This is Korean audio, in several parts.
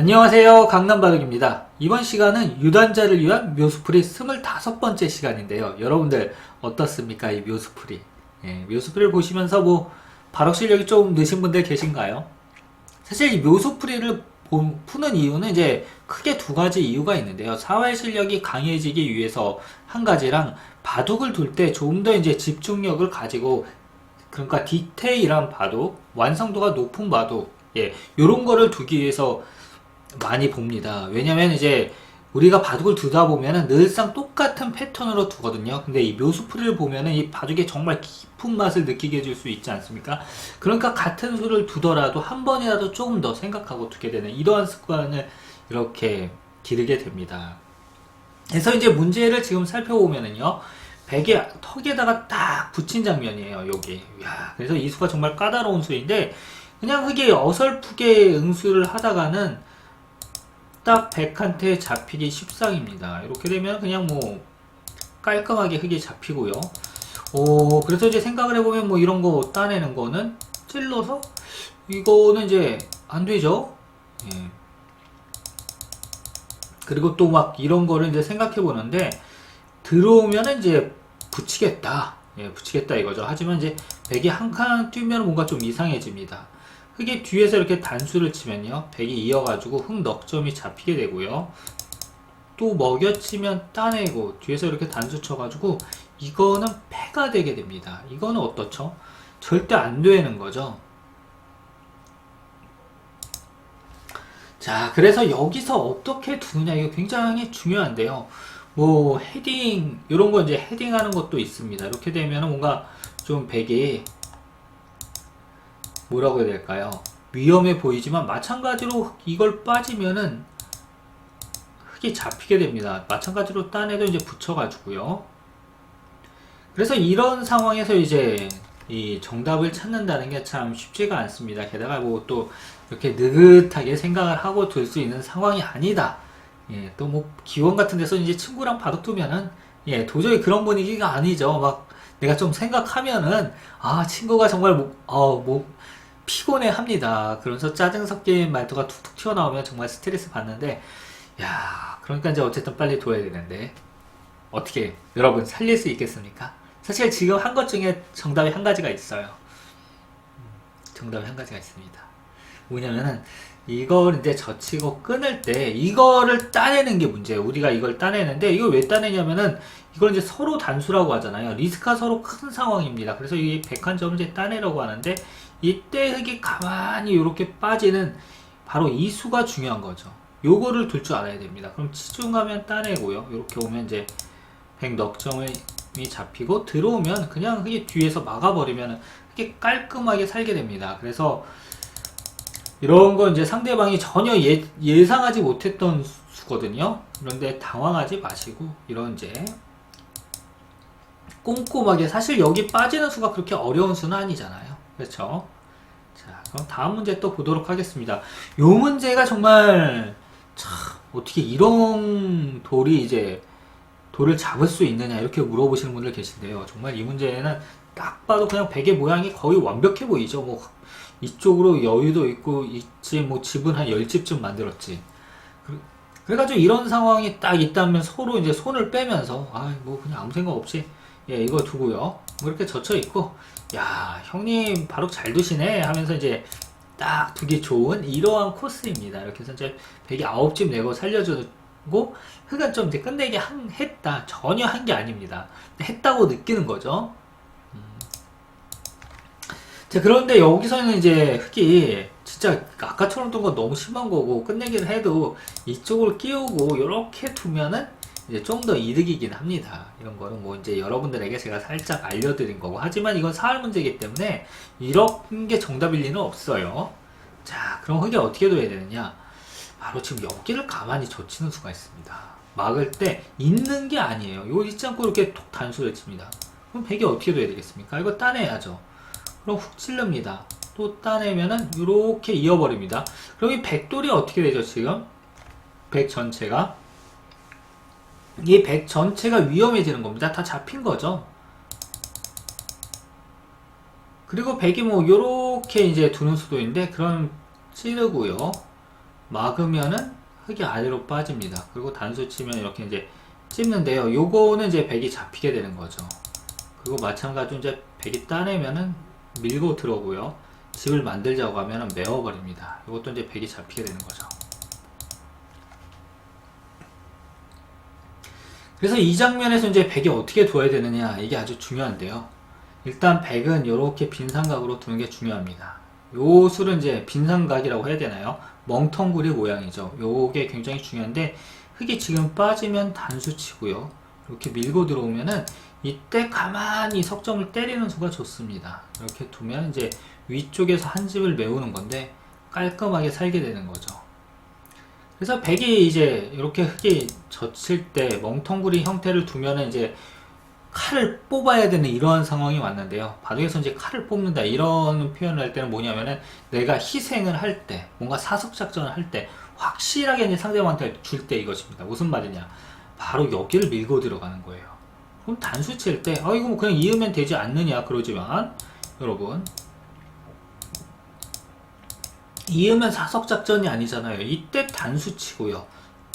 안녕하세요. 강남바둑입니다. 이번 시간은 유단자를 위한 묘수풀이 25번째 시간인데요. 여러분들 어떻습니까? 이 묘수풀이. 예, 묘수풀이를 보시면서 뭐 바로 실력이 좀 느신 분들 계신가요? 사실 이 묘수풀이를 보- 푸는 이유는 이제 크게 두 가지 이유가 있는데요. 사활 실력이 강해지기 위해서 한 가지랑 바둑을 둘 때 좀 더 이제 집중력을 가지고 그러니까 디테일한 바둑, 완성도가 높은 바둑, 예, 요런 거를 두기 위해서 많이 봅니다. 왜냐면 이제 우리가 바둑을 두다 보면은 늘상 똑같은 패턴으로 두거든요. 근데 이 묘수풀이를 보면은 이 바둑의 정말 깊은 맛을 느끼게 해줄 수 있지 않습니까? 그러니까 같은 수를 두더라도 한 번이라도 조금 더 생각하고 두게 되는 이러한 습관을 이렇게 기르게 됩니다. 그래서 이제 문제를 지금 살펴보면은요. 베개 턱에다가 딱 붙인 장면이에요, 여기. 야, 그래서 이 수가 정말 까다로운 수인데, 그냥 흙이 어설프게 응수를 하다가는 딱 백한테 잡히기 십상입니다. 이렇게 되면 그냥 뭐 깔끔하게 흙이 잡히고요. 오, 그래서 이제 생각을 해보면 뭐 이런 거 따내는 거는 찔러서 이거는 이제 안 되죠. 예. 그리고 또 막 이런 거를 이제 생각해 보는데 들어오면은 이제 붙이겠다. 예, 붙이겠다 이거죠. 하지만 이제 백이 한 칸 뛰면 뭔가 좀 이상해집니다. 흙이 뒤에서 이렇게 단수를 치면요. 백이 이어가지고 흙 넉점이 잡히게 되고요. 또 먹여치면 따내고 뒤에서 이렇게 단수 쳐가지고 이거는 패가 되게 됩니다. 이거는 어떻죠? 절대 안 되는 거죠. 자, 그래서 여기서 어떻게 두느냐 이거 굉장히 중요한데요. 뭐 헤딩 이런 거 이제 헤딩하는 것도 있습니다. 이렇게 되면 뭔가 좀 백이 뭐라고 해야 될까요? 위험해 보이지만 마찬가지로 이걸 빠지면은 흙이 잡히게 됩니다. 마찬가지로 딴에도 이제 붙여가지고요. 그래서 이런 상황에서 이제 이 정답을 찾는다는 게 참 쉽지가 않습니다. 게다가 뭐 또 이렇게 느긋하게 생각을 하고 둘수 있는 상황이 아니다. 예, 또 뭐 기원 같은 데서 이제 친구랑 바둑 두면은 예, 도저히 그런 분위기가 아니죠. 막 내가 좀 생각하면은 아, 친구가 정말 뭐, 어, 뭐 피곤해 합니다. 그러면서 짜증 섞인 말투가 툭툭 튀어나오면 정말 스트레스 받는데 야, 그러니까 이제 어쨌든 빨리 둬야 되는데 어떻게 여러분 살릴 수 있겠습니까? 사실 지금 한 것 중에 정답이 한 가지가 있어요. 음, 정답이 한 가지가 있습니다. 뭐냐면은 이걸 이제 젖히고 끊을 때 이거를 따내는 게 문제예요. 우리가 이걸 따내는데 이걸 왜 따내냐면은 이걸 이제 서로 단수라고 하잖아요. 리스크가 서로 큰 상황입니다. 그래서 이 백한 점을 이제 따내려고 하는데 이때 흙이 가만히 이렇게 빠지는 바로 이 수가 중요한 거죠. 요거를 둘 줄 알아야 됩니다. 그럼 치중하면 따내고요. 이렇게 오면 이제 백 넉점이 잡히고 들어오면 그냥 흙이 뒤에서 막아버리면 흙이 깔끔하게 살게 됩니다. 그래서 이런 거 이제 상대방이 전혀 예, 예상하지 못했던 수거든요. 그런데 당황하지 마시고 이런 이제 꼼꼼하게 사실 여기 빠지는 수가 그렇게 어려운 수는 아니잖아요. 그렇죠? 자, 그럼 다음 문제 또 보도록 하겠습니다. 요 문제가 정말 참 어떻게 이런 돌이 이제 돌을 잡을 수 있느냐 이렇게 물어보시는 분들 계신데요. 정말 이 문제는 딱 봐도 그냥 베개 모양이 거의 완벽해 보이죠. 뭐 이쪽으로 여유도 있고 있지 뭐 집은 한 10집쯤 만들었지. 그- 그래가지고 이런 상황이 딱 있다면 서로 이제 손을 빼면서 아 뭐 그냥 아무 생각 없이 예 이거 두고요. 뭐 이렇게 젖혀 있고 야 형님 바로 잘 두시네 하면서 이제 딱 두기 좋은 이러한 코스입니다. 이렇게 해서 이제 베개 9집 내고 살려주고 흑은 좀 이제 끝내기 한, 했다. 전혀 한 게 아닙니다. 했다고 느끼는 거죠. 음. 자, 그런데 여기서는 이제 흑이 진짜 아까처럼 둔 건 너무 심한 거고 끝내기를 해도 이쪽을 끼우고 이렇게 두면은 이제 좀 더 이득이긴 합니다. 이런 거는 뭐 이제 여러분들에게 제가 살짝 알려드린 거고 하지만 이건 사활 문제이기 때문에 이런 게 정답일 리는 없어요. 자, 그럼 흑이 어떻게 둬야 되느냐? 바로 지금 여기를 가만히 젖히는 수가 있습니다. 막을 때 있는 게 아니에요. 이거 있지 않고 이렇게 톡 단수를 칩니다. 그럼 백이 어떻게 돼야 되겠습니까? 이거 따내야죠. 그럼 훅 찔릅니다. 또 따내면은 이렇게 이어버립니다. 그럼 이 백돌이 어떻게 되죠, 지금? 백 전체가? 이 백 전체가 위험해지는 겁니다. 다 잡힌 거죠. 그리고 백이 뭐 요렇게 이제 두는 수도 있는데 그럼 찌르고요. 막으면은 흙이 아래로 빠집니다. 그리고 단수 치면 이렇게 이제 찝는데요. 요거는 이제 백이 잡히게 되는 거죠. 그리고 마찬가지로 이제 백이 따내면은 밀고 들어오고요. 집을 만들자고 하면은 메워버립니다. 이것도 이제 백이 잡히게 되는 거죠. 그래서 이 장면에서 이제 백이 어떻게 둬야 되느냐 이게 아주 중요한데요. 일단 백은 이렇게 빈 삼각으로 두는 게 중요합니다. 요 술은 이제 빈 삼각이라고 해야 되나요? 멍텅구리 모양이죠. 요게 굉장히 중요한데 흙이 지금 빠지면 단수 치고요. 이렇게 밀고 들어오면은 이때 가만히 석점을 때리는 수가 좋습니다. 이렇게 두면 이제 위쪽에서 한 집을 메우는 건데 깔끔하게 살게 되는 거죠. 그래서 백이 이제 이렇게 흙이 젖힐 때 멍텅구리 형태를 두면은 이제 칼을 뽑아야 되는 이러한 상황이 왔는데요. 바둑에서 이제 칼을 뽑는다 이런 표현을 할 때는 뭐냐면은 내가 희생을 할 때, 뭔가 사석 작전을 할 때 확실하게 이제 상대방한테 줄 때 이것입니다. 무슨 말이냐? 바로 여기를 밀고 들어가는 거예요. 그럼 단수 칠 때, 아 이거 뭐 그냥 이으면 되지 않느냐 그러지만 여러분 이으면 사석 작전이 아니잖아요. 이때 단수 치고요.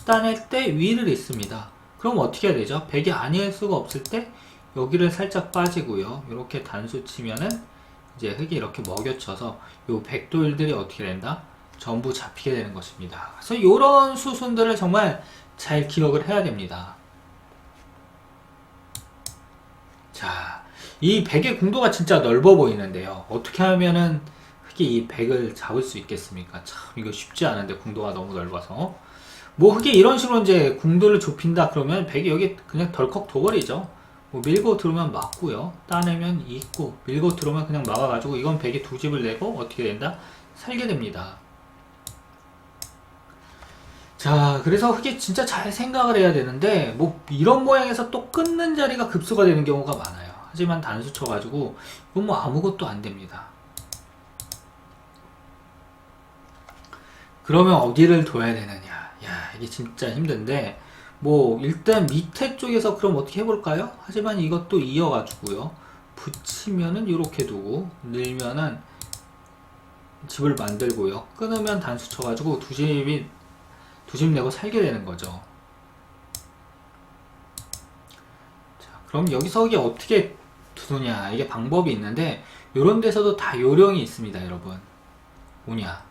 따낼 때 위를 있습니다. 그럼 어떻게 해야 되죠? 백이 아닐 수가 없을 때 여기를 살짝 빠지고요. 이렇게 단수 치면은 이제 흙이 이렇게 먹여쳐서 요 백돌들이 어떻게 된다? 전부 잡히게 되는 것입니다. 그래서 이런 수순들을 정말 잘 기억을 해야 됩니다. 자, 이 백의 궁도가 진짜 넓어 보이는데요. 어떻게 하면은 흙이 이 백을 잡을 수 있겠습니까? 참 이거 쉽지 않은데 궁도가 너무 넓어서 뭐 흙이 이런 식으로 이제 궁도를 좁힌다 그러면 백이 여기 그냥 덜컥 둬버리죠. 뭐 밀고 들어오면 막고요. 따내면 있고 밀고 들어오면 그냥 막아가지고 이건 백이 두 집을 내고 어떻게 된다? 살게 됩니다. 자, 그래서 흙이 진짜 잘 생각을 해야 되는데, 뭐, 이런 모양에서 또 끊는 자리가 급수가 되는 경우가 많아요. 하지만 단수 쳐가지고, 이건 뭐 아무것도 안 됩니다. 그러면 어디를 둬야 되느냐. 야, 이게 진짜 힘든데, 뭐, 일단 밑에 쪽에서 그럼 어떻게 해볼까요? 하지만 이것도 이어가지고요. 붙이면은 이렇게 두고, 늘면은 집을 만들고요. 끊으면 단수 쳐가지고 두 집이 두 집 내고 살게 되는 거죠. 자, 그럼 여기서 이게 어떻게 두느냐. 이게 방법이 있는데, 이런 데서도 다 요령이 있습니다, 여러분. 뭐냐.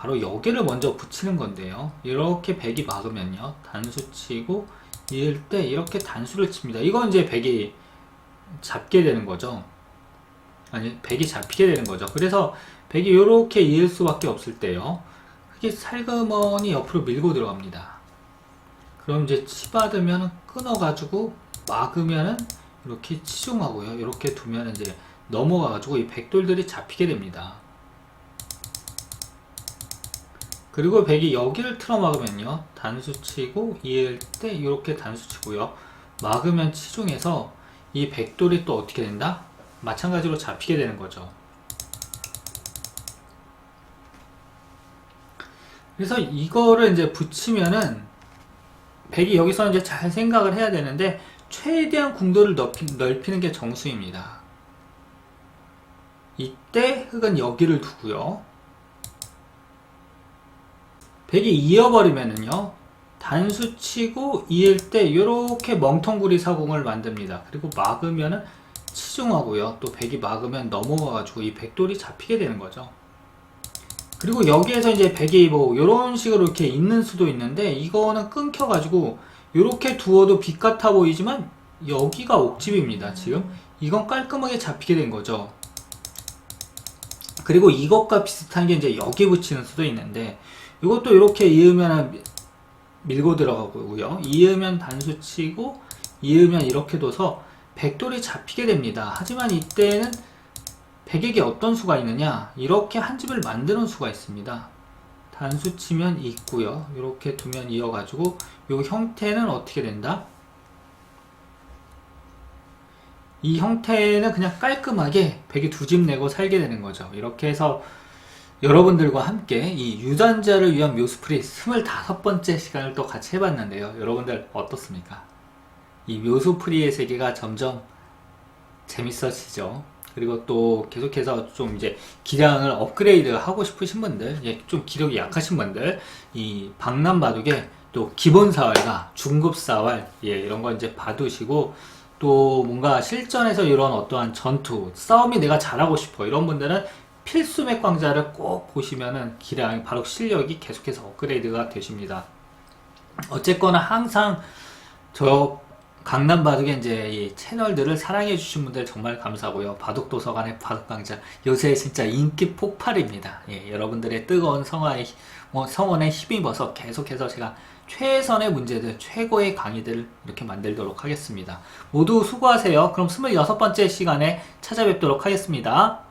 바로 여기를 먼저 붙이는 건데요. 이렇게 백이 막으면요. 단수 치고, 이을 때 이렇게 단수를 칩니다. 이건 이제 백이 잡게 되는 거죠. 아니, 백이 잡히게 되는 거죠. 그래서 백이 이렇게 이을 수밖에 없을 때요. 이게 살그머니 옆으로 밀고 들어갑니다. 그럼 이제 치받으면 끊어가지고 막으면은 이렇게 치중하고요. 이렇게 두면 이제 넘어가가지고 이 백돌들이 잡히게 됩니다. 그리고 백이 여기를 틀어 막으면요. 단수 치고 이을 때 이렇게 단수 치고요. 막으면 치중해서 이 백돌이 또 어떻게 된다? 마찬가지로 잡히게 되는 거죠. 그래서 이거를 이제 붙이면은 백이 여기서 이제 잘 생각을 해야 되는데 최대한 궁도를 넓히, 넓히는 게 정수입니다. 이때 흙은 여기를 두고요. 백이 이어버리면은요. 단수 치고 이을 때 이렇게 멍텅구리 사공을 만듭니다. 그리고 막으면은 치중하고요. 또 백이 막으면 넘어가 가지고 이 백돌이 잡히게 되는 거죠. 그리고 여기에서 이제 백이 뭐 이런 식으로 이렇게 있는 수도 있는데 이거는 끊겨 가지고 이렇게 두어도 빛 같아 보이지만 여기가 옥집입니다 지금 이건 깔끔하게 잡히게 된 거죠 그리고 이것과 비슷한 게 이제 여기 붙이는 수도 있는데 이것도 이렇게 이으면 밀고 들어가고요. 이으면 단수 치고 이으면 이렇게 둬서 백돌이 잡히게 됩니다. 하지만 이때는 백에게 어떤 수가 있느냐? 이렇게 한 집을 만드는 수가 있습니다. 단수 치면 있고요. 이렇게 두면 이어가지고 이 형태는 어떻게 된다? 이 형태는 그냥 깔끔하게 백이 두 집 내고 살게 되는 거죠. 이렇게 해서 여러분들과 함께 이 유전자를 위한 묘수풀이 25번째 시간을 또 같이 해봤는데요. 여러분들 어떻습니까? 이 묘수풀이의 세계가 점점 재밌어지죠. 그리고 또 계속해서 좀 이제 기량을 업그레이드 하고 싶으신 분들, 예, 좀 기력이 약하신 분들, 이 박람 바둑에 또 기본 사활과 중급 사활, 예, 이런 거 이제 봐두시고, 또 뭔가 실전에서 이런 어떠한 전투, 싸움이 내가 잘하고 싶어, 이런 분들은 필수 맥광자를 꼭 보시면은 기량, 바로 실력이 계속해서 업그레이드가 되십니다. 어쨌거나 항상 저 강남 바둑의 이제 이 채널들을 사랑해 주신 분들 정말 감사하고요. 바둑 도서관의 바둑 강좌 요새 진짜 인기 폭발입니다. 예, 여러분들의 뜨거운 성화에 뭐 성원에 힘입어서 계속해서 제가 최선의 문제들, 최고의 강의들을 이렇게 만들도록 하겠습니다. 모두 수고하세요. 그럼 26번째 시간에 찾아뵙도록 하겠습니다.